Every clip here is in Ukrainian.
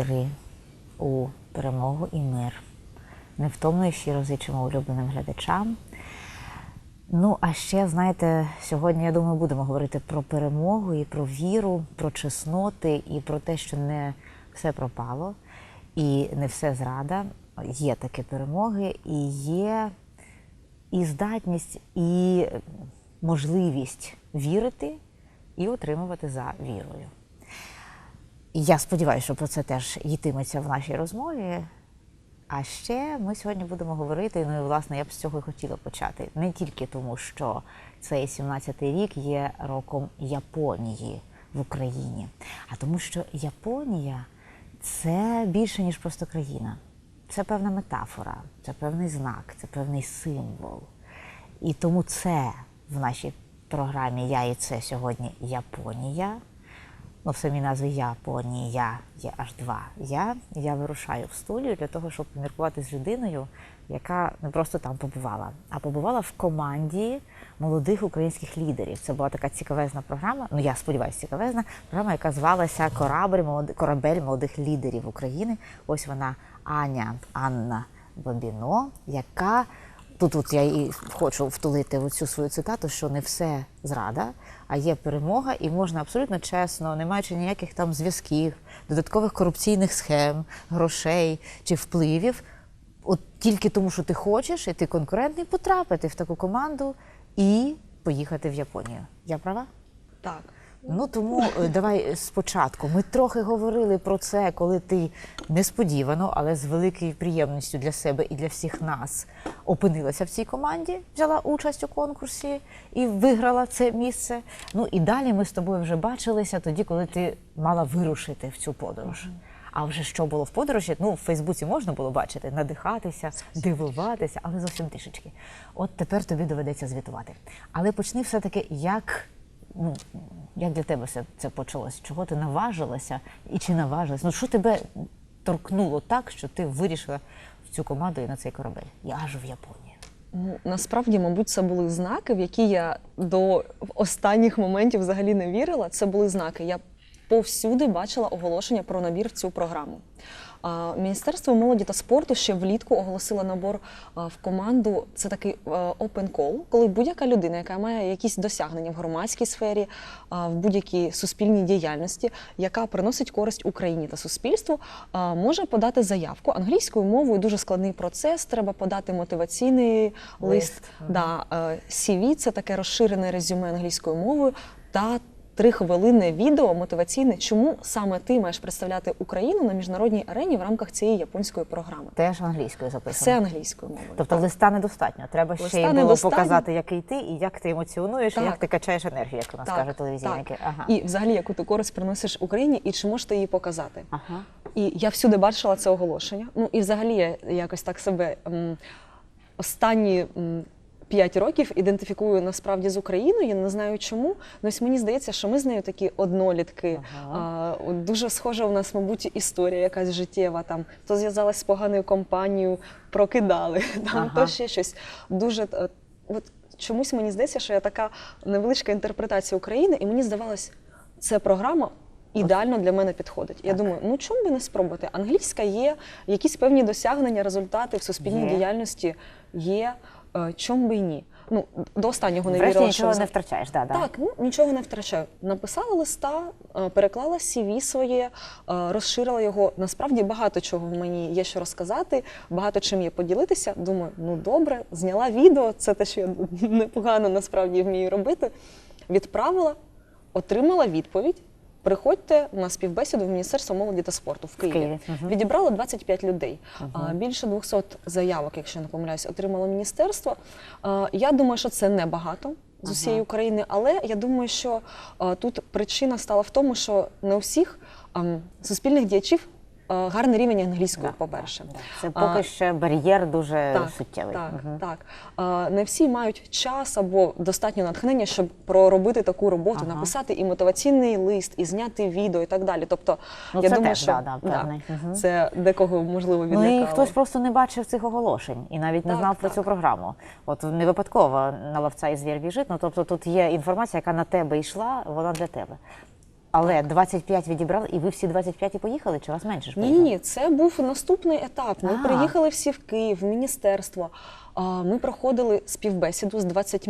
віри у перемогу і мир. Невтомно і щиро зичимо улюбленим глядачам. Ну, а ще, знаєте, сьогодні, я думаю, будемо говорити про перемогу і про віру, про чесноти і про те, що не все пропало і не все зрада. Є такі перемоги, і є і здатність, і можливість вірити і отримувати за вірою. Я сподіваюся, що про це теж йтиметься в нашій розмові. А ще ми сьогодні будемо говорити, ну і власне я б з цього і хотіла почати. Не тільки тому, що цей 17-й рік є роком Японії в Україні, а тому, що Японія це більше, ніж просто країна. Це певна метафора, це певний знак, це певний символ. І тому це в нашій програмі Я і це сьогодні Японія. Ну, в самій назві Японія є аж два я. Я вирушаю в студію для того, щоб поміркувати з людиною, яка не просто там побувала, а побувала в команді молодих українських лідерів. Це була така цікавезна програма. Ну я сподіваюся, цікавезна програма, яка звалася Корабель молоди- корабель молодих лідерів України. Ось вона Аня Анна Бабіно, яка Тут от я і хочу втулити цю свою цитату, що не все зрада, а є перемога, і можна абсолютно чесно, не маючи ніяких там зв'язків, додаткових корупційних схем, грошей чи впливів, от тільки тому, що ти хочеш, і ти конкурентний, потрапити в таку команду і поїхати в Японію. Я права? Так. Ну тому е, давай спочатку. Ми трохи говорили про це, коли ти несподівано, але з великою приємністю для себе і для всіх нас опинилася в цій команді, взяла участь у конкурсі і виграла це місце. Ну і далі ми з тобою вже бачилися тоді, коли ти мала вирушити в цю подорож. А вже що було в подорожі? Ну, в Фейсбуці можна було бачити, надихатися, дивуватися, але зовсім трішечки. От тепер тобі доведеться звітувати. Але почни все-таки, як ну, як для тебе це, це почалось? Чого ти наважилася і чи наважилась? Ну що тебе торкнуло так, що ти вирішила в цю команду і на цей корабель? Я аж в Японію. Ну, насправді, мабуть, це були знаки, в які я до останніх моментів взагалі не вірила. Це були знаки. Я повсюди бачила оголошення про набір в цю програму. Міністерство молоді та спорту ще влітку оголосило набор в команду. Це такий open call, коли будь-яка людина, яка має якісь досягнення в громадській сфері, в будь-якій суспільній діяльності, яка приносить користь Україні та суспільству, може подати заявку англійською мовою. Дуже складний процес. Треба подати мотиваційний лист. Лист, Да, е, CV – це таке розширене резюме англійською мовою та три хвилини відео мотиваційне, чому саме ти маєш представляти Україну на міжнародній арені в рамках цієї японської програми. Теж англійською Все записано. англійською мовою. Тобто Так. листа недостатньо. Треба ще Листа й було показати, який ти і як ти емоціонуєш, і як ти качаєш енергію, як у нас Так, кажуть телевізійники. так. Ага. І взагалі, яку ти користь приносиш Україні, і чи можеш ти її показати? Ага. І я всюди бачила це оголошення. Ну і взагалі я якось так себе м, останні м, п'ять років ідентифікую насправді з Україною. Я не знаю чому. Ну, ось мені здається, що ми з нею такі однолітки. А, от дуже схожа у нас, мабуть, історія якась життєва. Там то зв'язалась з поганою компанією, прокидали, там Ага. то ще щось. Дуже е, от чомусь мені здається, що я така невеличка інтерпретація України, і мені здавалось, це програма. Ідеально для мене підходить. Я думаю, ну чому би не спробувати? Англійська є, якісь певні досягнення, результати в суспільній Є. діяльності є. Е, Чому би і ні? Ну до останнього не Врешті вірила, нічого що не втрачаєш. Да, да. так, ну нічого не втрачаю. Написала листа, е, переклала CV своє, е, розширила його. Насправді багато чого в мені є що розказати, багато чим є поділитися. Думаю, ну добре, зняла відео, це те, що я непогано насправді вмію робити. Відправила, отримала відповідь. Приходьте на співбесіду в Міністерство молоді та спорту в Києві. Києві, мгм. Відібрало 25 людей. А, Більше 200 заявок, якщо я не помиляюсь, отримало міністерство. А, Я думаю, що це небагато з усієї України, але я думаю, що а, тут причина стала в тому, що не у всіх а, суспільних діячів гарний рівень англійської, Да, по-перше. да. Це А, поки що бар'єр дуже так, суттєвий. Так, Мгм. так. А, не всі мають час або достатньо натхнення, щоб проробити таку роботу, Ага. написати і мотиваційний лист, і зняти відео, і так далі. Тобто, Ну, я це думаю, теж, що да, да. Мгм. це декого можливо Ну і хтось просто не бачив цих оголошень і навіть не Так, знав про цю програму. От не випадково на ловця і звір біжить. Ну тобто тут є інформація, яка на тебе йшла, вона для тебе. Але 25 відібрали, і ви всі 25 і поїхали? Чи вас менше ж Ні, поїхало? ні, це був наступний етап. Ми А. приїхали всі в Київ, в міністерство. А, Ми проходили співбесіду з 20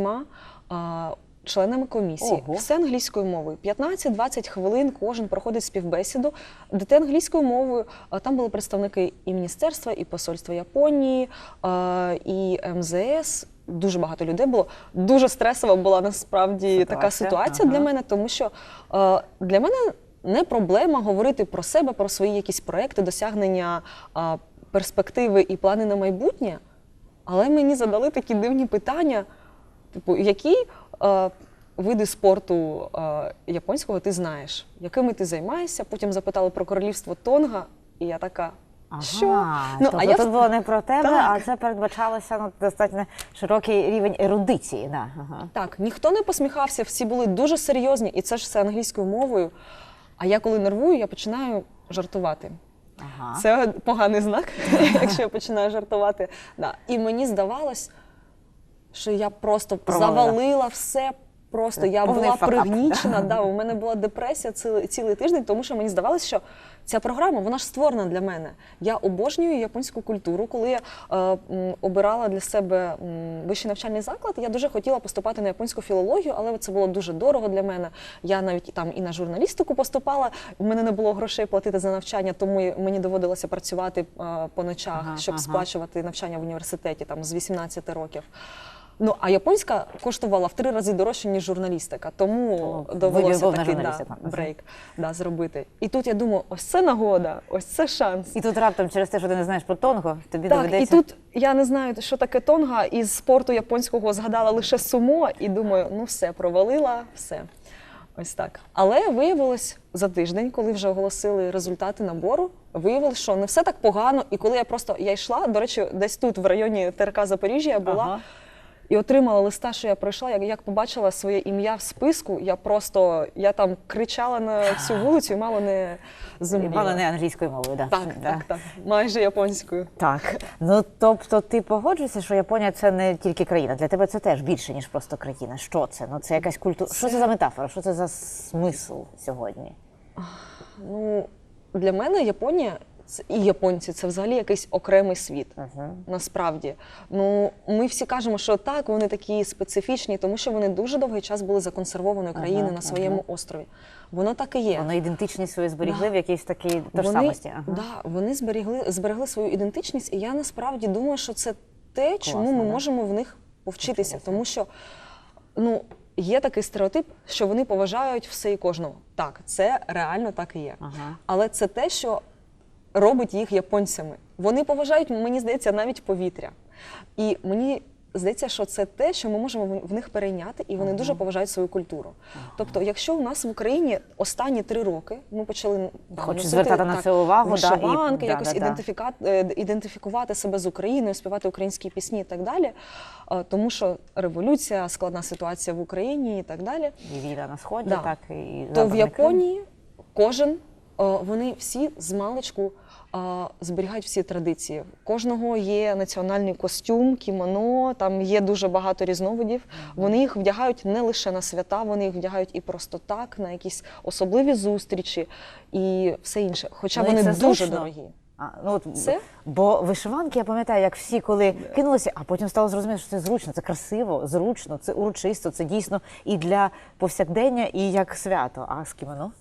а, членами комісії. Ого. Все англійською мовою. 15-20 хвилин кожен проходить співбесіду. Де англійською мовою. А Там були представники і міністерства, і посольства Японії, а, і МЗС. Дуже багато людей було. Дуже стресова була насправді така Ситуація, ситуація для мене, тому що е, для мене не проблема говорити про себе, про свої якісь проекти, досягнення е, перспективи і плани на майбутнє. Але мені задали такі дивні питання: типу, які е, види спорту е, японського ти знаєш, якими ти займаєшся? Потім запитали про королівство Тонга, і я така. Що? Ну, тобто а я тут було не про тебе, Так. а це передбачалося ну, достатньо широкий рівень ерудиції. Да. Ага. Так, ніхто не посміхався, всі були дуже серйозні, і це ж все англійською мовою. А я коли нервую, я починаю жартувати. Ага. Це поганий знак, якщо я починаю жартувати. Да. І мені здавалось, що я просто Провалила. завалила все. Просто я Повний була факап. пригнічена. Да, у мене була депресія цілий, цілий тиждень, тому що мені здавалося, що ця програма вона ж створена для мене. Я обожнюю японську культуру. Коли я е, м, обирала для себе м, вищий навчальний заклад, я дуже хотіла поступати на японську філологію, але це було дуже дорого для мене. Я навіть там і на журналістику поступала. У мене не було грошей платити за навчання, тому мені доводилося працювати е, по ночах, Ага, щоб ага. сплачувати навчання в університеті там з 18 років. Ну а японська коштувала в три рази дорожче, ніж журналістика, тому О, довелося такий да, брейк да, зробити. І тут я думаю, ось це нагода, ось це шанс. І тут раптом через те, що ти не знаєш про Тонгу, тобі Так, доведеться. і тут я не знаю, що таке тонга, із спорту японського згадала лише сумо, і думаю, ну все, провалила, все. Ось так. Але виявилось за тиждень, коли вже оголосили результати набору, виявилось, що не все так погано. І коли я просто я йшла, до речі, десь тут, в районі ТРК Запоріжжя, я була. Ага. І отримала листа, що я пройшла. Як, як побачила своє ім'я в списку, я просто я там кричала на всю вулицю і мало не зуміла. Мало не англійською мовою, да. Так, да. так, так. Майже японською. Так. Ну тобто ти погоджуєшся, що Японія це не тільки країна. Для тебе це теж більше, ніж просто країна. Що це? Ну це якась культура. Що це за метафора? Що це за смисл сьогодні? Ну, для мене Японія і японці це взагалі якийсь окремий світ. Угу. Насправді, ну ми всі кажемо, що так, вони такі специфічні, тому що вони дуже довгий час були законсервованою країною Ага, на своєму острові. Воно так і є. Вони ідентичність свою зберігли Да. в якійсь такій Вони, тожсамості. Ага. да, вони зберігли, зберегли свою ідентичність, і я насправді думаю, що це те, чому ми да. можемо в них повчитися. Повчитися. Тому що ну, є такий стереотип, що вони поважають все і кожного. Так, це реально так і є. Ага. Але це те, що робить їх японцями. Вони поважають, мені здається, навіть повітря. І мені здається, що це те, що ми можемо в- них перейняти, і вони дуже поважають свою культуру. Тобто, якщо у нас в Україні останні три роки ми почали носити, звертати на це увагу, вишиванки, да, якось да, да. ідентифіка... е, ідентифікувати себе з Україною, співати українські пісні і так далі. Е, Тому що революція, складна ситуація в Україні і так далі І війна на сході, Да. так і то в Японії кожен вони всі з маличку е, зберігають всі традиції. Кожного є національний костюм, кімоно, там є дуже багато різновидів. Вони їх вдягають не лише на свята, вони їх вдягають і просто так, на якісь особливі зустрічі і все інше. Хоча Ну, вони дуже зручно. дорогі. А, ну, от, Це? Бо вишиванки, я пам'ятаю, як всі коли кинулися, а потім стало зрозуміло, що це зручно, це красиво, зручно, це урочисто, це дійсно і для повсякдення, і як свято. А з кімоно?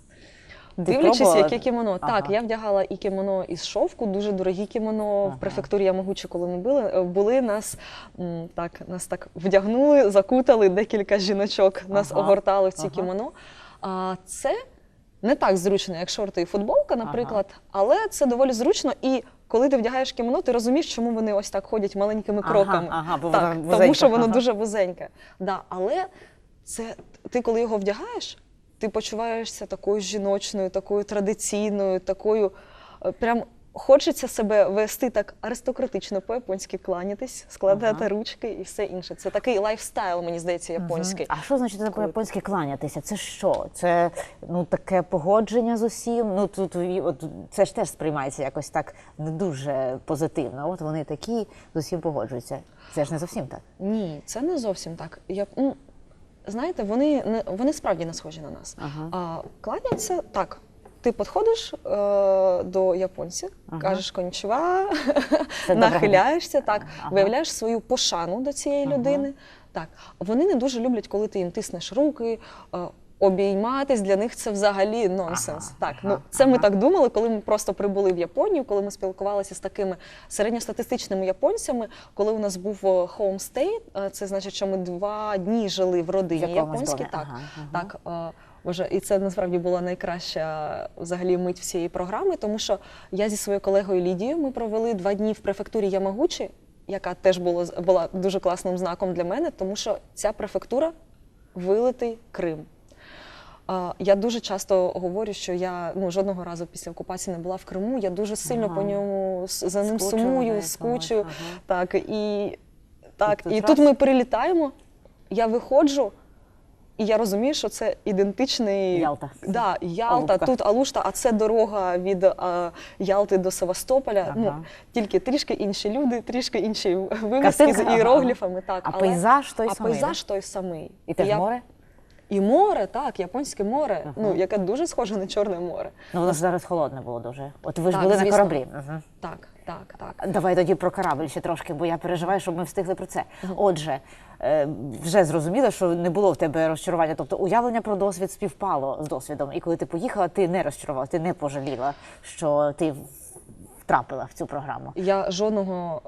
Дивлячись, яке кімоно. Ага. Так, я вдягала і кімоно із шовку, дуже дорогі кімоно Ага. в префектурі Ямагучі, коли ми були, е, були нас так, нас так вдягнули, закутали декілька жіночок, нас Ага. огортали в ці Ага. кімоно. А це не так зручно, як шорти і футболка, наприклад, але це доволі зручно. І коли ти вдягаєш кімоно, ти розумієш, чому вони ось так ходять маленькими кроками. ага, бо так, тому що воно ага. дуже вузеньке. Да, але це ти, коли його вдягаєш, ти почуваєшся такою жіночною, такою традиційною, такою е, прям. Хочеться себе вести так аристократично, по-японськи кланятись, складати Ага. ручки і все інше. Це такий лайфстайл, мені здається, японський. А що значить Коли- по-японськи кланятися? Це що? Це ну таке погодження з усім. Ну тут от це ж теж сприймається якось так не дуже позитивно. От вони такі з усім погоджуються. Це ж не зовсім так. Ні, це не зовсім так. Я, ну, знаєте, вони не вони справді не схожі на нас. Ага. А кланяться так. Ти підходиш е, до японців, Ага. кажеш кончува, нахиляєшся, так, Ага. виявляєш свою пошану до цієї Ага. людини. Так, вони не дуже люблять, коли ти їм тиснеш руки. е, Обійматись для них це взагалі нонсенс. Ага, так, ага, ну це ми так думали, коли ми просто прибули в Японію, коли ми спілкувалися з такими середньостатистичними японцями. Коли у нас був хоумстей, е, це значить, що ми два дні жили в родині японській. Так, ага, ага. так. е, Боже, і це насправді була найкраща взагалі мить всієї програми, тому що я зі своєю колегою Лідією ми провели два дні в префектурі Ямагучі, яка теж було, була дуже класним знаком для мене, тому що ця префектура вилитий Крим. А, Я дуже часто говорю, що я ну жодного разу після окупації не була в Криму. Я дуже сильно Ага. по ньому за ним за сумую, скучую. ага. Так і так, тут і раз- ми прилітаємо. Я виходжу, і я розумію, що це ідентичний Ялта. Да, Ялта, Алупка. тут Алушта, а це дорога від а, Ялти до Севастополя. Ага. Ну тільки трішки інші люди, трішки інші вивіски з ага. іерогліфами. Так, А але- пейзаж той а самий, пейзаж той самий. І теж я- море? І море, так, японське море, Ага. ну яке дуже схоже на Чорне море. Ну, воно ж зараз холодне було дуже. От ви ж Так, були на кораблі. Мгм. Так, так, так. Давай тоді про корабль ще трошки, бо я переживаю, щоб ми встигли про це. Отже, е, вже зрозуміло, що не було в тебе розчарування. Тобто уявлення про досвід співпало з досвідом. І коли ти поїхала, ти не розчарувала, ти не пожаліла, що ти втрапила в цю програму. Я жодного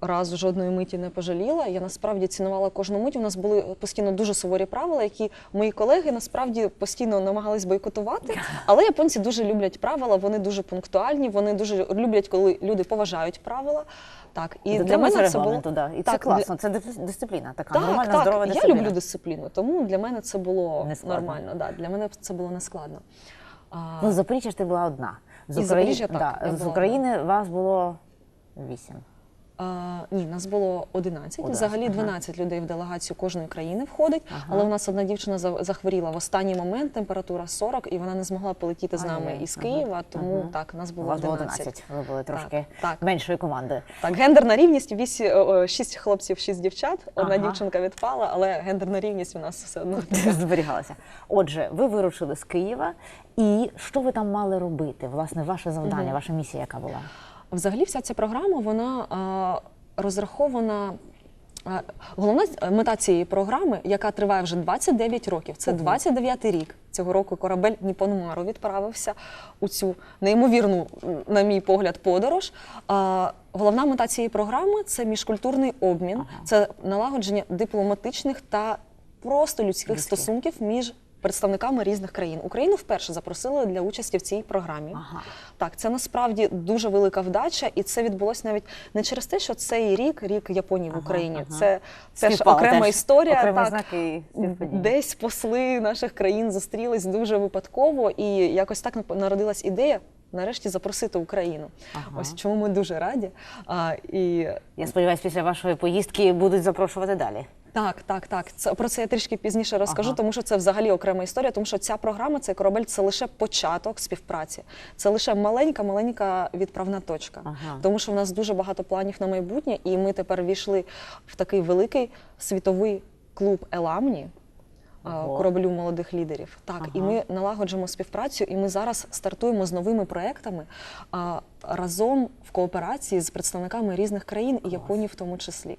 разу жодної миті не пожаліла. Я насправді цінувала кожну мить. У нас були постійно дуже суворі правила, які мої колеги насправді постійно намагались бойкотувати. Але японці дуже люблять правила, вони дуже пунктуальні, вони дуже люблять, коли люди поважають правила. Так, і для мене це було да. і це Так, класно. Це дисципліна, така Так, нормальна, так. здорова я дисципліна. люблю дисципліну, тому для мене це було нормально. Да, для мене це було нескладно. А, Ну, Запоріжжя ж ти була одна. З, Украї- Запоріжжя, так, да, я з України вас було вісім. Ні, нас було 11. 11, Взагалі ага. людей в делегацію кожної країни входить. Ага. Але у нас одна дівчина за- захворіла в останній момент, температура 40, і вона не змогла полетіти з нами із Києва. Тому ага. так, нас було вас 11. 11. Ви були трошки так. меншою командою. Так, гендерна рівність, вісі, о, о, 6 хлопців, 6 дівчат. Одна Ага. дівчинка відпала, але гендерна рівність у нас все одно. зберігалася. Отже, ви вирушили з Києва, і що ви там мали робити? Власне, ваше завдання, ваша місія, яка була? Взагалі, вся ця програма вона а, розрахована. Головна мета цієї програми, яка триває вже 29 років, це 29-й рік. Цього року корабель Ніпонмару відправився у цю неймовірну, на мій погляд, подорож. Головна мета цієї програми це міжкультурний обмін, це налагодження дипломатичних та просто людських Людських. стосунків між представниками різних країн. Україну вперше запросили для участі в цій програмі. Ага. Так, це насправді дуже велика вдача, і це відбулося навіть не через те, що цей рік, рік Японії в Україні. ага. Це теж Співпало окрема теж. історія. Окремий так. Десь посли наших країн зустрілись дуже випадково, і якось так народилась ідея. Нарешті запросити Україну. Ага. Ось чому ми дуже раді. А, і Я сподіваюся, після вашої поїздки будуть запрошувати далі. Так, так, так. Це про це я трішки пізніше розкажу, Ага. тому що це взагалі окрема історія, тому що ця програма, цей корабель це лише початок співпраці. Це лише маленька, маленька відправна точка. Ага. Тому що в нас дуже багато планів на майбутнє, і ми тепер війшли в такий великий світовий клуб Еламні. Ого. Кораблю молодих лідерів. Так, і ми налагоджуємо співпрацю, і ми зараз стартуємо з новими проектами а, разом в кооперації з представниками різних країн, і Японії в тому числі.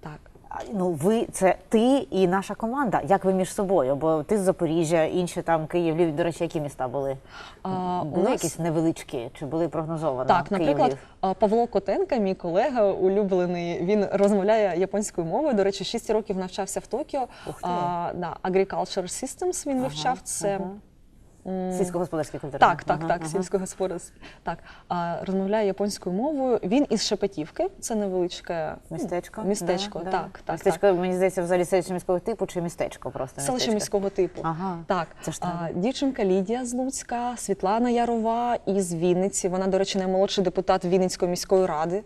Так. Ну, ви це ти і наша команда. Як ви між собою? Бо ти з Запоріжжя, інші там Київ, Львів. До речі, які міста були? А, були нас- якісь невеличкі, чи були прогнозовано? Так, Київ, наприклад, Львів? Павло Котенка, мій колега, улюблений, він розмовляє японською мовою. До речі, 6 років навчався в Токіо. А, да, Agriculture Systems він Ага, вивчав. Це ага. М, Сільськогосподарські культури. так, так, Ага, так, ага. сільськогосподарський. Так, а, розмовляє японською мовою. Він із Шепетівки, це невеличке ну, Містечко? Містечко, Да, да. так, так. Містечко, так. мені здається, взагалі селище міського типу чи містечко просто? Селище містечко? міського типу. Ага. Так, Це ж а, дівчинка Лідія з Луцька, Світлана Ярова із Вінниці. Вона, до речі, наймолодший депутат Вінницької міської ради.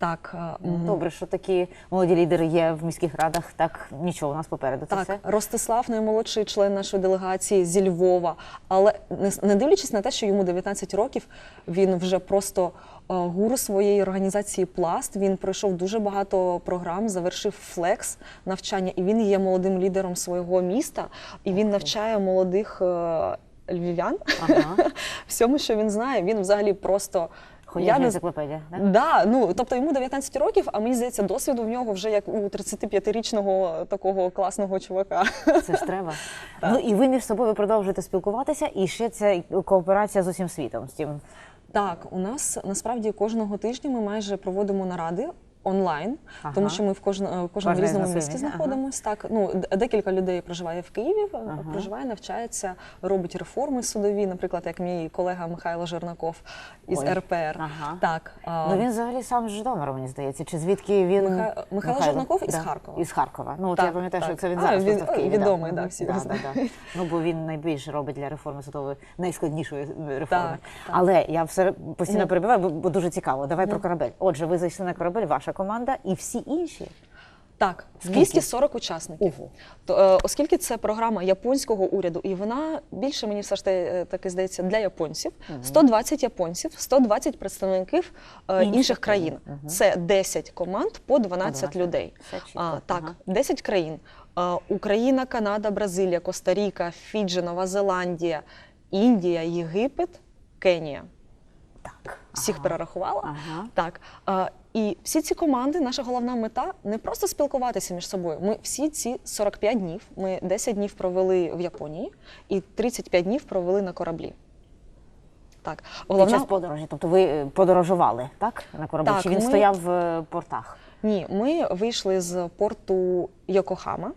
Так, е, Добре, що такі молоді лідери є в міських радах. Так нічого у нас попереду. Це Так, все. Ростислав, наймолодший член нашої делегації зі Львова. Але не, не дивлячись на те, що йому 19 років, він вже просто е, гуру своєї організації Пласт. Він пройшов дуже багато програм, завершив флекс навчання, і він є молодим лідером свого міста. І він навчає молодих е, львів'ян Ага. всьому, що він знає. Він взагалі просто Ходяча не- енциклопедія. Так? Да, ну тобто йому 19 років, а мені здається, досвіду в нього вже як у 35-річного такого класного чувака. Це ж треба. Ну і ви між собою продовжуєте спілкуватися, і ще ця кооперація з усім світом. З тим Так, у нас насправді кожного тижня ми майже проводимо наради. Онлайн, Ага. тому що ми в кожному, в кожному Кожен різному місті ага. знаходимося. Так, ну декілька людей проживає в Києві, Ага. проживає, навчається, робить реформи судові, наприклад, як мій колега Михайло Жернаков із Ой. РПР. Ага. Так, ну він взагалі сам з Житомира, мені здається. Чи звідки він Миха- Михайло Жернаков із Харкова. Із Харкова. Ну от Так, я пам'ятаю, що це він А, зараз він- просто в Києві. відомий, да. да, всі да, да, да. Ну бо він найбільше робить для реформи судової найскладнішої реформи. Так, так. Але я все постійно Ну. перебиваю, бо дуже цікаво. Давай про корабель. Отже, ви зайшли на корабель, ваша команда і всі інші. Так, 240 учасників. Ого. То, е, оскільки це програма японського уряду, і вона більше мені все ж таки, таки здається для японців. 120 японців, 120 представників е, Інших інших, країн. країн. Мгм. Це 10 команд по 12, 12. людей. Все чітко. А, так, Ага. 10 країн: Е, Україна, Канада, Бразилія, Коста-Ріка, Фіджі, Нова Зеландія, Індія, Єгипет, Кенія. Так. Всіх Ага. перерахувала. Ага. Так. А, і всі ці команди, наша головна мета не просто спілкуватися між собою. Ми всі ці 45 днів, ми 10 днів провели в Японії і 35 днів провели на кораблі. Так, Під час подорожі, тобто ви е, подорожували, так? На кораблі? Так, Чи він ми- стояв в е, портах? ні, ми вийшли з порту Йокохама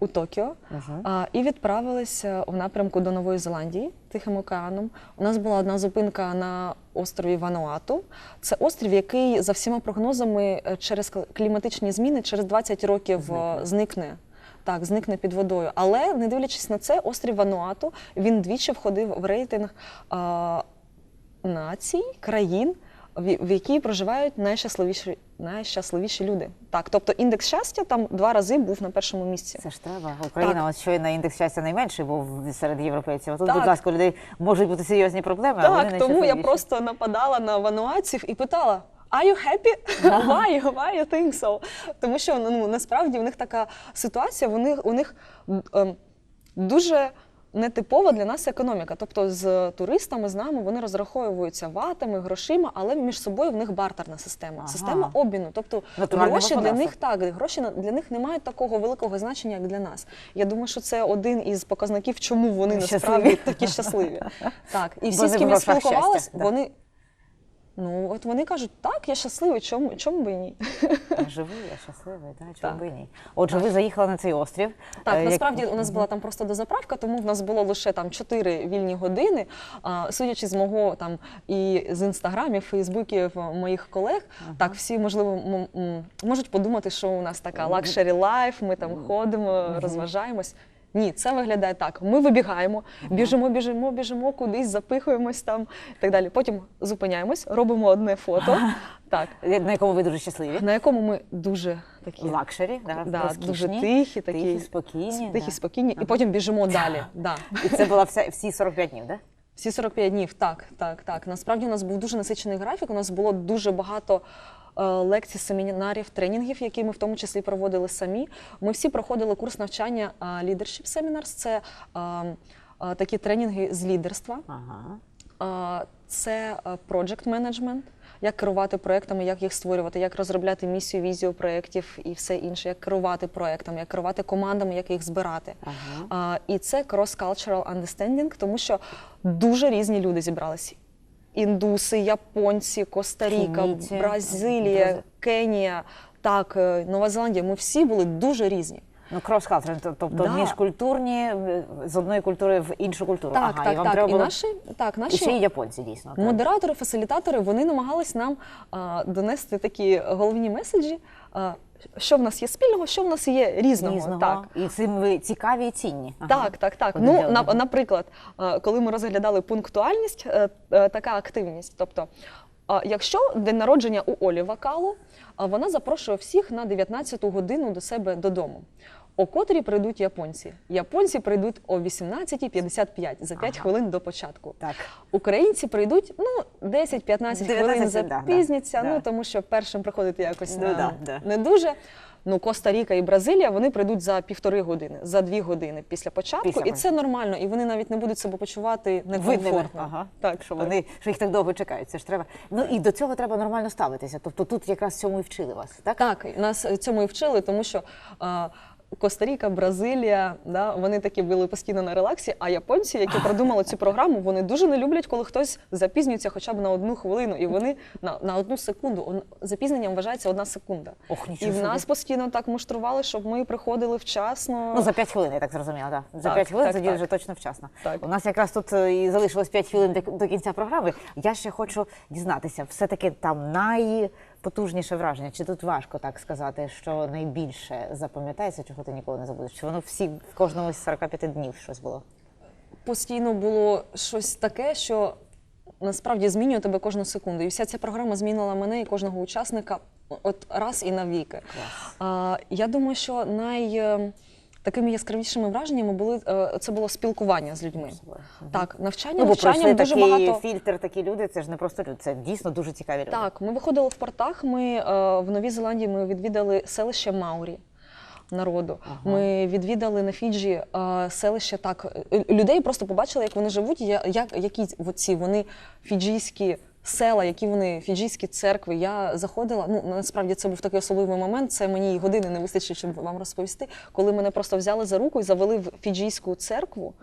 у Токіо Мгм. а, і відправилися в напрямку до Нової Зеландії Тихим океаном. У нас була одна зупинка на острові Вануату. Це острів, який за всіма прогнозами е, через кліматичні зміни через 20 років е, зникне. Так, зникне під водою. Але не дивлячись на це, острів Вануату він двічі входив в рейтинг а, націй, країн, в, якій проживають найщасливіші, найщасливіші люди. Так, тобто індекс щастя там два рази був на першому місці. Це ж треба. Україна, от щойно індекс щастя найменший був серед європейців. А тут, Так. будь ласка, у людей можуть бути серйозні проблеми, а вони Так, тому я просто нападала на вануатців і питала. Are you happy? Why? Why you think so? Тому що ну, насправді в них така ситуація, у них, у них ем, дуже нетипова для нас економіка. Тобто з туристами, з нами вони розраховуються ватами, грошима, але між собою в них бартерна система, Ага. система обміну. Тобто Натуральне гроші для них так, гроші для них не мають такого великого значення, як для нас. Я думаю, що це один із показників, чому вони Щасливі. насправді такі щасливі. Так, і всі, Бо з ким я да. вони. Ну, от вони кажуть, так, я щасливий, чому, чому би і ні? Я живий, я щасливий, так, чому Так. би і ні. Отже, ви заїхали на цей острів. Так, Е, як- насправді у нас була там просто дозаправка, тому в нас було лише там 4 вільні години. А, судячи з мого там і з інстаграмів, фейсбуків моїх колег, так всі можливо можуть подумати, що у нас така лакшері лайф, ми там ходимо, розважаємось. Ні, це виглядає так. Ми вибігаємо, біжимо, біжимо, біжимо, кудись запихуємось там і так далі. Потім зупиняємось, робимо одне фото, так, На якому ви дуже щасливі? на якому ми дуже такі Лакшері, да, да, розкішні, дуже тихі, такі тихі, спокійні. тихі, да. спокійні, і потім біжимо далі. Да. І це була вся, всі 45 днів, так? Всі 45 днів, так, так, так. Насправді у нас був дуже насичений графік. У нас було дуже багато е, лекцій, семінарів, тренінгів, які ми в тому числі проводили самі. Ми всі проходили курс навчання е, Leadership Seminars. Це е, такі тренінги з лідерства. Ага. Це project management, як керувати проектами, як їх створювати, як розробляти місію, візію проєктів і все інше, як керувати проектами, як керувати командами, як їх збирати. Ага. А, і це cross-cultural understanding, тому що дуже різні люди зібралися. Індуси, японці, Коста-Ріка, Бразилія, Кенія, так, е, Нова Зеландія. Ми всі були дуже різні. Ну, крос-калчер, тобто Да. міжкультурні, е, з одної культури в іншу культуру. Так, ага, і вам так. треба І наші, так, І ще й японці, дійсно. так. Модератори, фасилітатори вони намагались нам а, донести такі головні меседжі, а, що в нас є спільного, що в нас є різного. Різного. Так. І цим ви цікаві і цінні. Ага. Так, так, так. Ну, на, наприклад, коли ми розглядали пунктуальність, е, е, така активність. Тобто якщо день народження у Олі Вакалу, вона запрошує всіх на 19-ту годину до себе додому. О котрій прийдуть японці. Японці прийдуть о 18.55 за 5 Ага. хвилин до початку. Так. Українці прийдуть ну 10-15 хвилин 19, да, да, ну тому що першим приходити якось Ну, на... да, да. не дуже. Ну, Коста-Ріка і Бразилія вони прийдуть за півтори години, за дві години після початку, Після і це нормально. І вони навіть не будуть себе почувати некомфортно. Ага. Так, що так. вони що їх так довго чекають. Це ж треба. Ну і до цього треба нормально ставитися. Тобто тут якраз цьому і вчили вас, так? Так, нас цьому і вчили, тому що а, Коста-Ріка, Бразилія, да, вони такі були постійно на релаксі. А японці, які придумали цю програму, вони дуже не люблять, коли хтось запізнюється хоча б на одну хвилину, і вони на, на одну секунду. Запізненням вважається одна секунда. Ох, І в нас постійно так муштрували, щоб ми приходили вчасно. Ну, за 5 хвилин, я так зрозуміла, так. За Так, 5 хвилин так, тоді так. вже точно вчасно. Так. У нас якраз тут е, і залишилось 5 хвилин до, до кінця програми. Я ще хочу дізнатися, все-таки там найпотужніше враження. Чи тут важко так сказати, що найбільше запам'ятається, чого ти ніколи не забудеш? Чи воно всі в кожному з 45 днів щось було? постійно було щось таке, що насправді змінює тебе кожну секунду. І вся ця програма змінила мене і кожного учасника от раз і навіки. А, я думаю, що най. Такими яскравішими враженнями були е, це було спілкування з людьми. Так, навчання Ну, бо навчанням дуже такий багато. фільтр, такі люди. Це ж не просто люди, це дійсно дуже цікаві люди. Так, ми виходили в портах. Ми е, в Новій Зеландії ми відвідали селище Маурі. Народу ми відвідали на Фіджі е, селище так людей просто побачили, як вони живуть, я- як які оці вони фіджійські села, які вони фіджійські церкви. Я заходила. Ну насправді це був такий особливий момент. Це мені години не вистачить, щоб вам розповісти. Коли мене просто взяли за руку і завели в фіджійську церкву.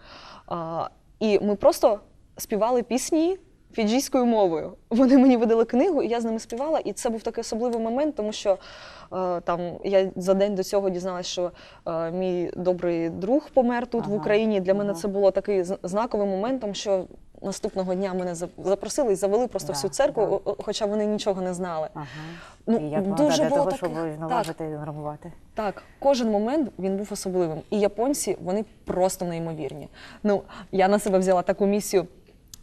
А, і ми просто співали пісні фіджійською мовою. Вони мені видали книгу, і я з ними співала. І це був такий особливий момент, тому що е, там я за день до цього дізналася, що е, мій добрий друг помер тут в Україні. Для мене це було такий знаковим моментом, що наступного дня мене запросили і завели просто Да, всю церкву, да. хоча вони нічого не знали. Ага. Ну, і як дуже було того, щоб налагодити і грамувати. Так, кожен момент він був особливим. І японці вони просто неймовірні. Ну, я на себе взяла таку місію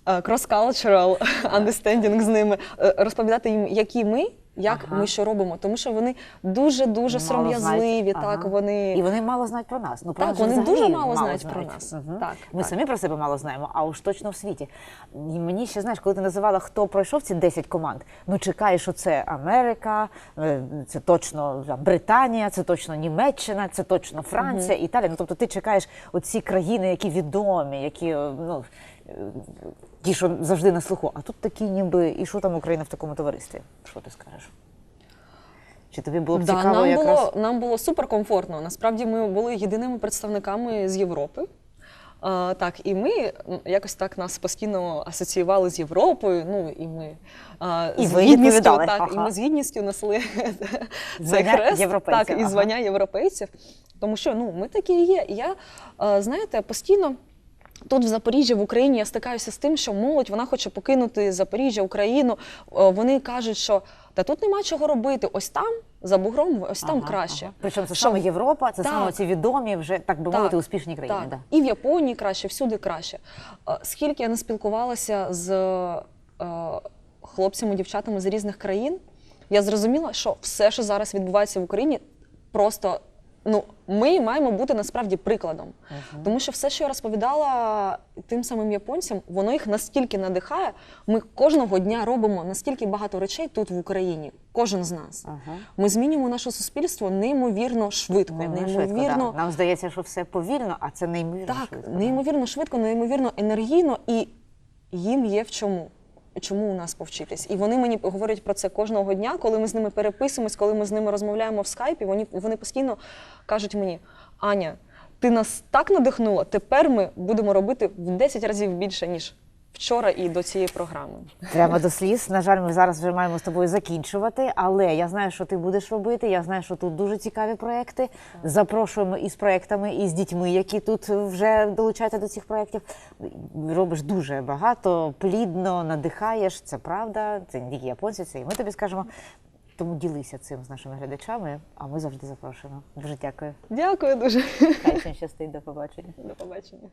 е, cross-cultural understanding з ними, е, розповідати їм, які ми, як Ага. ми що робимо. Тому що вони дуже дуже Мало сором'язливі. знають. Так, вони І вони мало знають про нас. Ну, про Так, нас вони дуже мало знають про нас. Мгм. Так, Ми так. самі про себе мало знаємо, а уж точно в світі. І мені ще знаєш, коли ти називала, хто пройшов ці 10 команд, ну чекаєш, що це Америка, е, це точно Британія, це точно Німеччина, це точно Франція, Італія. Ну тобто ти чекаєш оці країни, які відомі, які е, ну. Ті, що завжди на слуху, а тут такі ніби, і що там Україна в такому товаристві? Що ти скажеш? Чи тобі було б Да, цікаво нам якраз? було нам було суперкомфортно. Насправді ми були єдиними представниками з Європи. А, так, і ми якось так нас постійно асоціювали з Європою. Ну і ми а, І з ви гідністю, так, і ми з гідністю несли цей хрест, так, і ага. звання європейців. Тому що ну ми такі і є. Я знаєте, постійно. Тут в Запоріжжі, в Україні я стикаюся з тим, що молодь вона хоче покинути Запоріжжя, Україну. Вони кажуть, що та тут нема чого робити. Ось там за бугром, ось там Ага, краще. ага. Причому це саме Європа, це Так. саме ці відомі, вже так би мовити, успішні країни. Так. Да. І в Японії краще, всюди краще. Е, Скільки я не спілкувалася з е, хлопцями, дівчатами з різних країн, я зрозуміла, що все, що зараз відбувається в Україні, просто ну, ми маємо бути насправді прикладом. Тому що все, що я розповідала тим самим японцям, воно їх настільки надихає. Ми кожного дня робимо настільки багато речей тут в Україні, кожен з нас. Ага. Ми змінюємо наше суспільство неймовірно швидко, Неймовірно неймовірно швидко, да. Нам здається, що все повільно, а це неймовірно так, швидко. да. неймовірно швидко, неймовірно енергійно, і їм є в чому. Чому у нас повчитись? І вони мені говорять про це кожного дня, коли ми з ними переписуємось, коли ми з ними розмовляємо в скайпі. Вони, вони постійно кажуть мені: Аня, ти нас так надихнула, тепер ми будемо робити в 10 разів більше, ніж вчора і до цієї програми. Прямо до сліз. На жаль, ми зараз вже маємо з тобою закінчувати, але я знаю, що ти будеш робити. Я знаю, що тут дуже цікаві проекти. Запрошуємо і з проектами, і з дітьми, які тут вже долучаються до цих проєктів. Робиш дуже багато, плідно, надихаєш. Це правда. Це не тільки японці, це і ми тобі скажемо. Тому ділися цим з нашими глядачами, а ми завжди запрошуємо. Дуже дякую. Дякую дуже. Хай всім щастить, до побачення. До побачення.